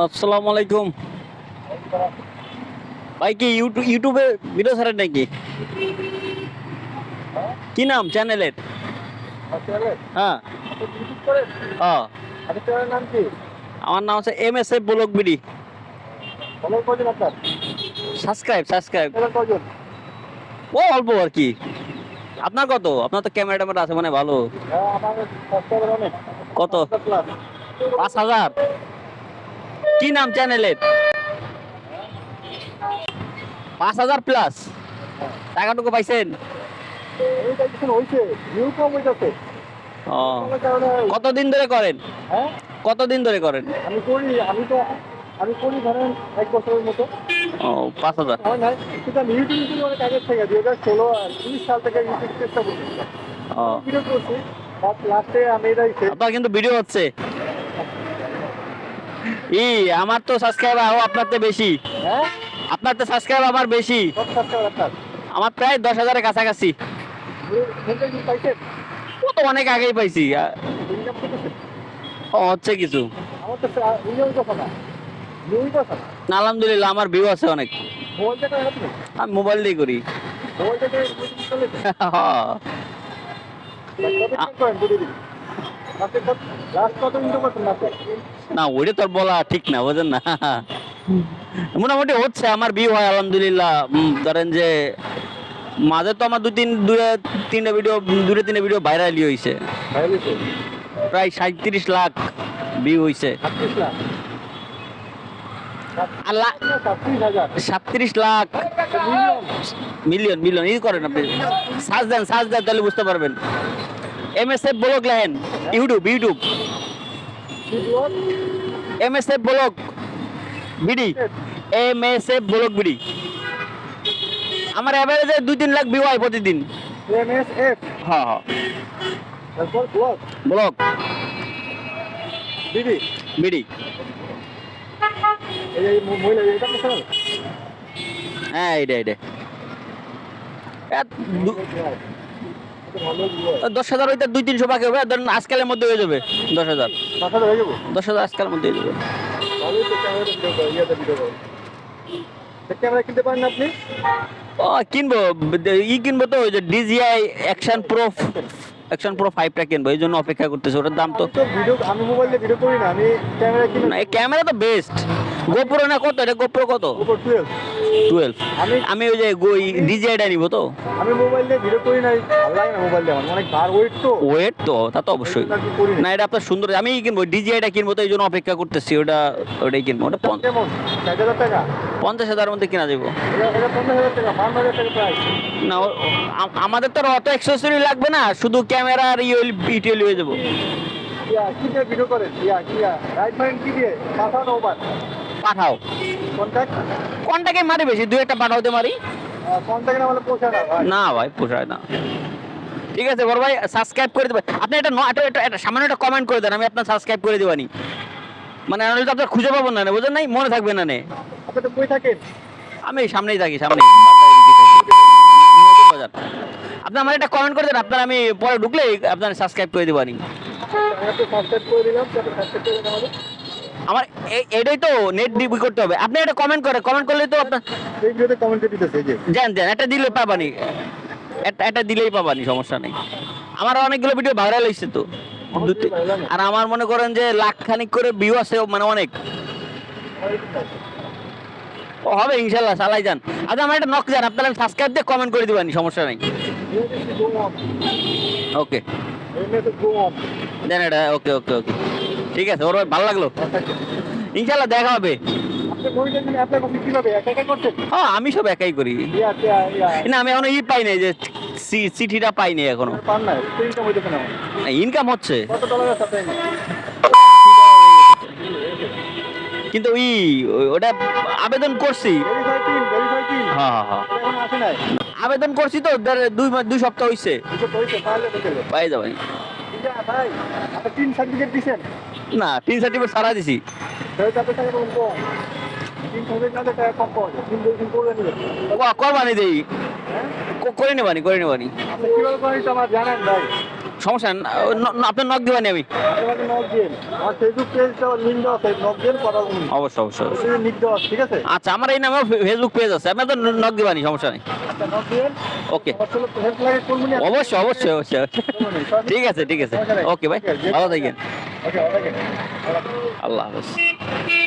আসসালামু আলাইকুম। ভাই কি ইউটিউব ইউটিউবে ভিডিও ছাড়েন নাকি? কি নাম চ্যানেলের? হ্যাঁ। হ্যাঁ আমার নাম হচ্ছে M S F BD subscribe subscribe. ও, অল্প আর কি। আপনার কত? আপনার তো ক্যামেরা ট্যামেরা আছে মানে ভালো। কত? পাঁচ হাজার? কি নাম চ্যানেলের? পাঁচ হাজার প্লাস টাকাটুকু পাইছেন? কতদিন ধরে করেন? কতদিন ধরে করেন? আমি করি আমি তো আমি করি ধরেন এক বছরের মতো ও পাঁচ হাজার। কিন্তু আমি ইউটিউব কিন্তু অনেক আগের থেকে দুই হাজার ষোলো আর উনিশ সাল থেকে ইউটিউব চেষ্টা করছি ভিডিও করছি লাস্টে আমি এটাই কিন্তু ভিডিও হচ্ছে। ই আমার তো সাবস্ক্রাইবার আরও আপনার তো বেশি। হ্যাঁ? আপনার তো সাবস্ক্রাইব আমার বেশি। আমার প্রায় দশ হাজারের কাছাকাছি। ও তো অনেক আগেই পাইছি। ও হচ্ছে কিছু। আলহামদুলিল্লাহ আমার ভিউ আছে অনেক। মোবাইল আমি মোবাইল দিয়ে করি। হ্যাঁ। না ওইটা বলা ঠিক না বুঝেন না। মোটামুটি হচ্ছে আমার বিয়ে হয় আলহামদুলিল্লাহ। ধরেন যে মাঝে তো আমার দু তিন দূরে তিনটা ভিডিও দূরে তিনটা ভিডিও ভাইরালি হয়েছে প্রায় সাঁত্রিশ লাখ ভিউ হয়েছে সাতত্রিশ লাখ? মিলিয়ন। মিলিয়ন ই করেন আপনি। সার্চ দেন সার্চ দেন তাহলে বুঝতে পারবেন। এম এস এফ ব্লগ লেখেন YouTube YouTube M S F blog BD M S F blog BD আমার অ্যাভারেজে দুই তিন লাখ ভিউ হয় প্রতিদিন। এম এস এফ হ্যাঁ হ্যাঁ। তারপর ব্লগ ব্লগ দিদি বিডি এই মহিলা এটা হ্যাঁ? এইটা এইটা। দশ হাজার হইতে দুই তিনশো বাকি হবে ধরেন আজকালের মধ্যে হয়ে যাবে দশ হাজার। দশ হাজার আজকালের মধ্যে হয়ে যাবে। ক্যামেরা কিনতে পারেন না আপনি? ও কিনবো। ই কিনবো তো ওই যে DJI action pro action pro ফাইভটা কিনবো এই জন্য অপেক্ষা করতেছে ওটার দাম তো ভিডিও আমি মোবাইলে ভিডিও করি না আমি ক্যামেরা কিনে না ক্যামেরা তো বেস্ট গোপ্রো না কত? এটা গোপ্রো কত? টুয়েলভ আমি আমি ওই যে ডিজিআইটা নিবো তো? আমি মোবাইল দিয়ে ভিডিও করি না ভালো লাগে না মোবাইল দিয়ে আমার অনেক ভার ওয়েট তো। ওয়েট তো? তা তো অবশ্যই। না এটা আপনার সুন্দর। আমি কিনবো। ডিজিআইটা কিনবো তো এই জন্য অপেক্ষা করতেছি। ওটা ওটাই কিনবো। ওটা পঞ্চ- কেমন? ষাট হাজার টাকা? পঞ্চাশ হাজারের মধ্যে কিনা যাব পঞ্চাশ হাজার হাজার না আমাদের তো আর অত অ্যাক্সেসরি লাগবে না। শুধু ক্যামেরা আর ইয়ে ইটিএল হয়ে যাব। ভিডিও করেন? কি রাইট কি দিয়ে? ওভার? পাঠাও। কন্ট্যাক্ট কোনটাকে মারি বেশি? দু একটা পাঠাওতে মারি। কন্ট্যাক্ট না হলে পৌঁছায় না ভাই? না ভাই পোষায় না। ঠিক আছে বড় ভাই সাবস্ক্রাইব করে দেবেন। আপনি এটা ন- এটা- এটা- এটা সামান্য একটা কমেন্ট করে দেন আমি আপনার সাবস্ক্রাইব করে দেবানি। মানে নাহলে তো আপনার খুঁজে পাবো না না, বুঝলেন নাই? মনে থাকবে না নে। আপনি তো কই থাকেন। আমি সামনেই থাকি সামনেই। বাজার। আপনি আমার একটা কমেন্ট করে দেন আপনার আমি পরে ঢুকলে আপনার সাবস্ক্রাইব করে দেবানি। আমি সাবস্ক্রাইব করে দিলাম সাবস্ক্রাইব করে আমাদের। আমার এটাই তো নেট ডিবি করতে হবে। আপনি একটা কমেন্ট করে কমেন্ট করলে তো আপনার ভিডিওতে কমেন্ট দিতেছে যে। জান জান একটা দিলে পাবানি। একটা দিলেই পাবানি সমস্যা নেই। আমার অনেকগুলো ভিডিও ভাইরাল হয়েছে তো। আর আমার মনে করেন যে লাখ খানিক করে ভিউ আছে মানে অনেক। ও হবে ইনশাল্লাহ চালাই যান। আচ্ছা আমার একটা নক যান আপনারা সাবস্ক্রাইব দিয়ে কমেন্ট করে দিবানি সমস্যা নেই। ওকে দেন এটা ওকে ওকে ওকে ঠিক আছে ওর ভালো লাগল। ইনশাল্লাহ দেখা হবে। হ্যাঁ আমি সব একাই করি। না আমি এখনও ই পাই নাই যে চিঠিটা পাই নাই এখনও। ইনকাম হচ্ছে। কিন্তু ওই ওই- ওটা আবেদন করছি। হ্যাঁ হ্যাঁ আবেদন করছি তো দুই দুই সপ্তাহ দেখেলে পাই যাবে ভাই তিন সার্টিফিকেট দিছেন। না, তিন সার্টিফিকেট সারা দিছি। করবানি দেই। করে নেবানি করে নেবানি। সমস্যা আপনার আমি। অবশ্যই অবশ্যই আচ্ছা আমার এই নামে ফেসবুক পেজ আছে। আপনার তো নক দিবানি, সমস্যা নেই। ওকে। অবশ্যই অবশ্যই অবশ্যই। ঠিক আছে ঠিক আছে। ওকে, ভাই। ভালো থাকেন। আল্লাহ হাফেজ